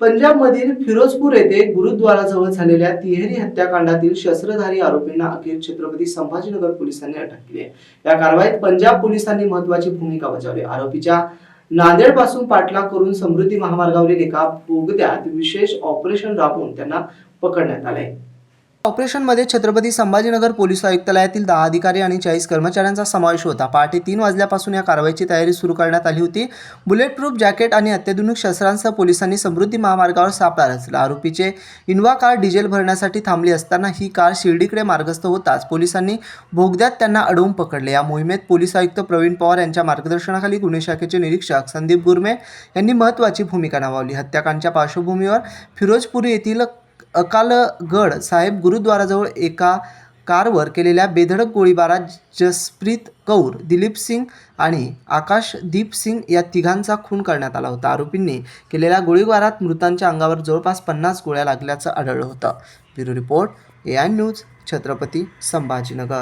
पंजाबमधील फिरोजपूर येथे गुरुद्वाराजवळ झालेल्या तिहेरी हत्याकांडातील शस्त्रधारी आरोपींना अखेर छत्रपती संभाजीनगर पोलिसांनी अटक केली आहे. या कारवाईत पंजाब पोलिसांनी महत्वाची भूमिका बजावली आरोपीच्या नांदेडपासून पाठलाग करून समृद्धी महामार्गावरील एका बोगद्यात विशेष ऑपरेशन राबवून त्यांना पकडण्यात आले ऑपरेशनमध्ये छत्रपती संभाजीनगर पोलीस आयुक्तालयातील दहा अधिकारी आणि चाळीस कर्मचाऱ्यांचा समावेश होता. पहाटे तीन वाजल्यापासून या कारवाईची तयारी सुरू करण्यात आली होती. बुलेट प्रूफ जॅकेट आणि अत्याधुनिक शस्त्रांसह पोलिसांनी समृद्धी महामार्गावर सापळा रचला. आरोपीचे इन्वा कार डिझेल भरण्यासाठी थांबली असताना ही कार शिर्डीकडे मार्गस्थ होताच पोलिसांनी भोगद्यात त्यांना अडवून पकडले. या मोहिमेत पोलीस आयुक्त प्रवीण पवार यांच्या मार्गदर्शनाखाली गुन्हे शाखेचे निरीक्षक संदीप गुरमे यांनी महत्त्वाची भूमिका निभावली. हत्याकांडच्या पार्श्वभूमीवर फिरोजपुरी येथील अकालगड साहेब गुरुद्वाराजवळ एका कारवर केलेल्या बेधडक गोळीबारात जसप्रीत कौर दिलीप सिंग आणि आकाशदीप सिंग या तिघांचा खून करण्यात आला होता. आरोपींनी केलेल्या गोळीबारात मृतांच्या अंगावर जवळपास पन्नास गोळ्या लागल्याचं आढळलं होतं. Bureau report A I news Chhatrapati Sambhajinagar.